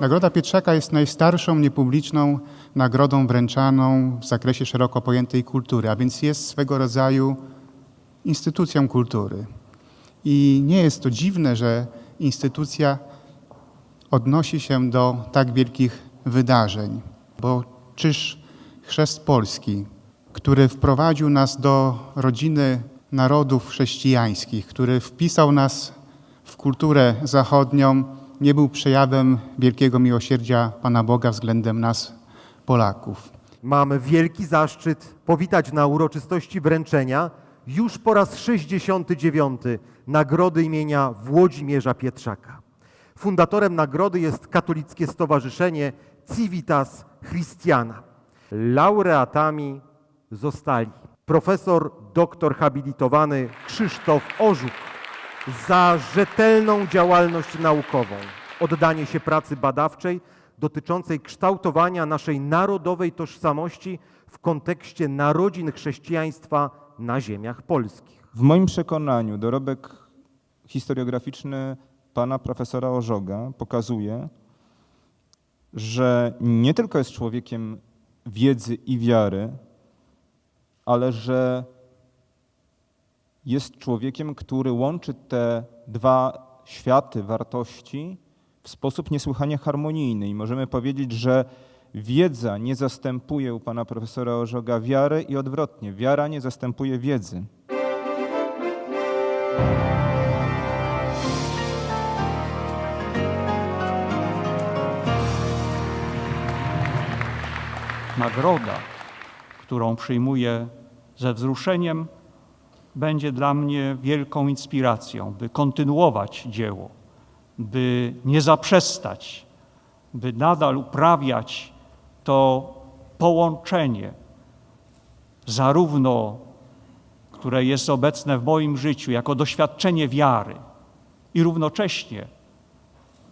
Nagroda Pietrzaka jest najstarszą niepubliczną nagrodą wręczaną w zakresie szeroko pojętej kultury, a więc jest swego rodzaju instytucją kultury. I nie jest to dziwne, że instytucja odnosi się do tak wielkich wydarzeń, bo czyż chrzest Polski, który wprowadził nas do rodziny narodów chrześcijańskich, który wpisał nas w kulturę zachodnią, nie był przejawem wielkiego miłosierdzia Pana Boga względem nas, Polaków. Mamy wielki zaszczyt powitać na uroczystości wręczenia już po raz 69 nagrody imienia Włodzimierza Pietrzaka. Fundatorem nagrody jest katolickie stowarzyszenie Civitas Christiana. Laureatami zostali profesor doktor habilitowany Krzysztof Orzuk za rzetelną działalność naukową, oddanie się pracy badawczej dotyczącej kształtowania naszej narodowej tożsamości w kontekście narodzin chrześcijaństwa na ziemiach polskich. W moim przekonaniu dorobek historiograficzny pana profesora Orzoga pokazuje, że nie tylko jest człowiekiem wiedzy i wiary, ale że jest człowiekiem, który łączy te dwa światy wartości w sposób niesłychanie harmonijny. I możemy powiedzieć, że wiedza nie zastępuje u pana profesora Orzoga wiary i odwrotnie. Wiara nie zastępuje wiedzy. nagroda, którą przyjmuję ze wzruszeniem, będzie dla mnie wielką inspiracją, by kontynuować dzieło, by nie zaprzestać, by nadal uprawiać to połączenie, zarówno które jest obecne w moim życiu jako doświadczenie wiary, i równocześnie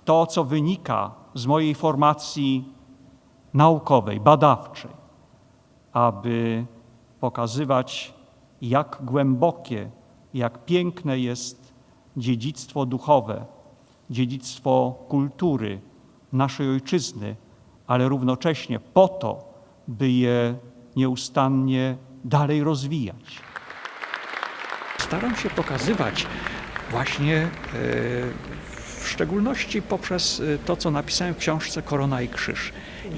to, co wynika z mojej formacji naukowej, badawczej, aby pokazywać, jak głębokie, jak piękne jest dziedzictwo duchowe, dziedzictwo kultury naszej ojczyzny, ale równocześnie po to, by je nieustannie dalej rozwijać. Staram się pokazywać właśnie e, w szczególności poprzez e, to, co napisałem w książce Korona i Krzyż.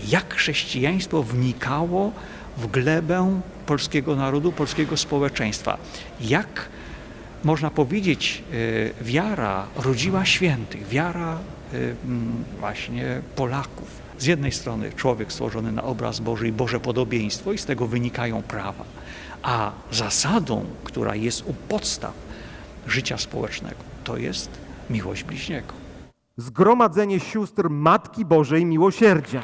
Jak chrześcijaństwo wnikało w glebę polskiego narodu, polskiego społeczeństwa. Jak można powiedzieć, e, wiara rodziła świętych, wiara e, właśnie Polaków. Z jednej strony człowiek stworzony na obraz Boży i Boże podobieństwo i z tego wynikają prawa, a zasadą, która jest u podstaw życia społecznego, to jest miłość bliźniego. Zgromadzenie sióstr Matki Bożej Miłosierdzia.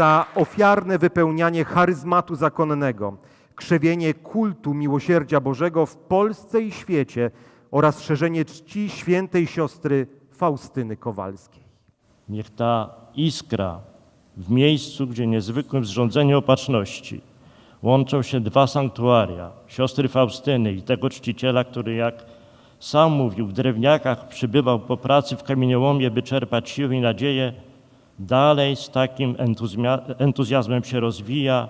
Za ofiarne wypełnianie charyzmatu zakonnego, krzewienie kultu miłosierdzia Bożego w Polsce i świecie oraz szerzenie czci świętej siostry Faustyny Kowalskiej. Niech ta iskra w miejscu, gdzie niezwykłym zrządzeniu opatrzności łączą się dwa sanktuaria, siostry Faustyny i tego czciciela, który jak sam mówił, w drewniakach przybywał po pracy w kamieniołomie, by czerpać siły i nadzieję, dalej z takim entuzjazmem, się rozwija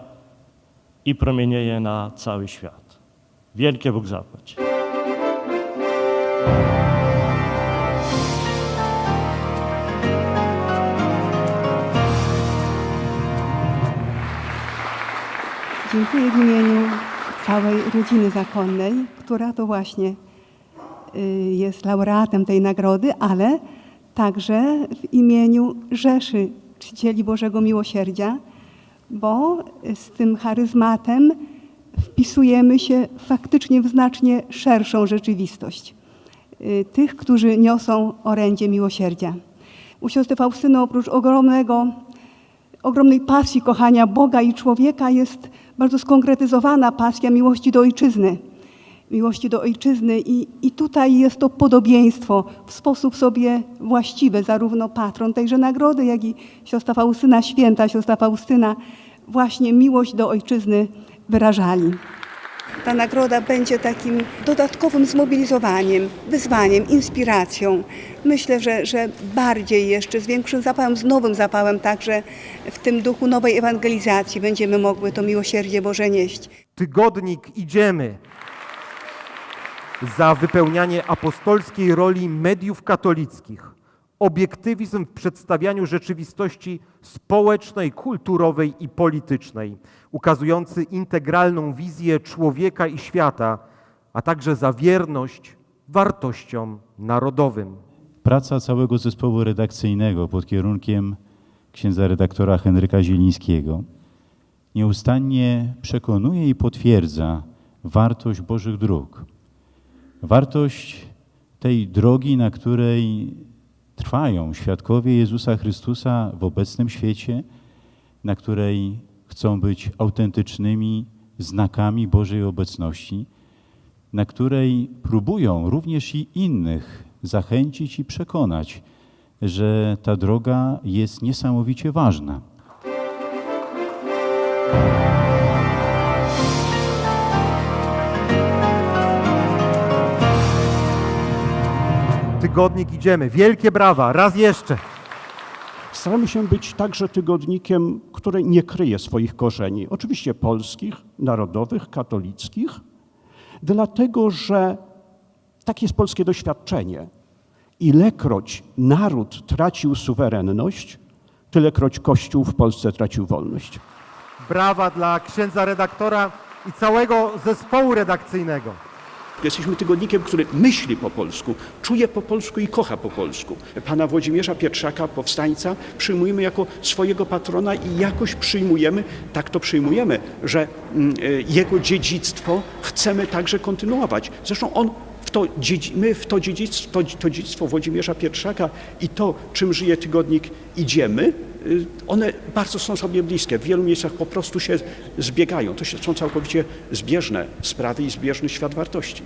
i promienieje na cały świat. Wielkie Bóg zapłać. Dziękuję w imieniu całej rodziny zakonnej, która to właśnie y, jest laureatem tej nagrody, ale także w imieniu Rzeszy Czcicieli Bożego Miłosierdzia, bo z tym charyzmatem wpisujemy się faktycznie w znacznie szerszą rzeczywistość y, tych, którzy niosą orędzie miłosierdzia. U siostry Faustyny oprócz ogromnego ogromnej pasji kochania Boga i człowieka jest bardzo skonkretyzowana pasja miłości do ojczyzny. Miłości do ojczyzny i, i tutaj jest to podobieństwo w sposób sobie właściwy, zarówno patron tejże nagrody, jak i siostra Faustyna, święta siostra Faustyna, właśnie miłość do ojczyzny wyrażali. Ta nagroda będzie takim dodatkowym zmobilizowaniem, wyzwaniem, inspiracją. Myślę, że, że bardziej jeszcze, z większym zapałem, z nowym zapałem, także w tym duchu nowej ewangelizacji będziemy mogły to miłosierdzie Boże nieść. Tygodnik Idziemy za wypełnianie apostolskiej roli mediów katolickich, obiektywizm w przedstawianiu rzeczywistości społecznej, kulturowej i politycznej, ukazujący integralną wizję człowieka i świata, a także za wierność wartościom narodowym. Praca całego zespołu redakcyjnego pod kierunkiem księdza redaktora Henryka Zielińskiego nieustannie przekonuje i potwierdza wartość Bożych dróg. Wartość tej drogi, na której trwają świadkowie Jezusa Chrystusa w obecnym świecie, na której chcą być autentycznymi znakami Bożej obecności, na której próbują również i innych zachęcić i przekonać, że ta droga jest niesamowicie ważna. Tygodnik Idziemy. Wielkie brawa. Raz jeszcze. Staramy się być także tygodnikiem, który nie kryje swoich korzeni, oczywiście polskich, narodowych, katolickich, dlatego że takie jest polskie doświadczenie. Ilekroć naród tracił suwerenność, tylekroć Kościół w Polsce tracił wolność. Brawa dla księdza redaktora i całego zespołu redakcyjnego. Jesteśmy tygodnikiem, który myśli po polsku, czuje po polsku i kocha po polsku. Pana Włodzimierza Pietrzaka, powstańca, przyjmujemy jako swojego patrona i jakoś przyjmujemy, tak to przyjmujemy, że mm, e, jego dziedzictwo chcemy także kontynuować. Zresztą on w to, my w to dziedzictwo, to, to dziedzictwo Włodzimierza Pietrzaka i to, czym żyje tygodnik Idziemy, one bardzo są sobie bliskie. W wielu miejscach po prostu się zbiegają. To się są całkowicie zbieżne sprawy i zbieżny świat wartości.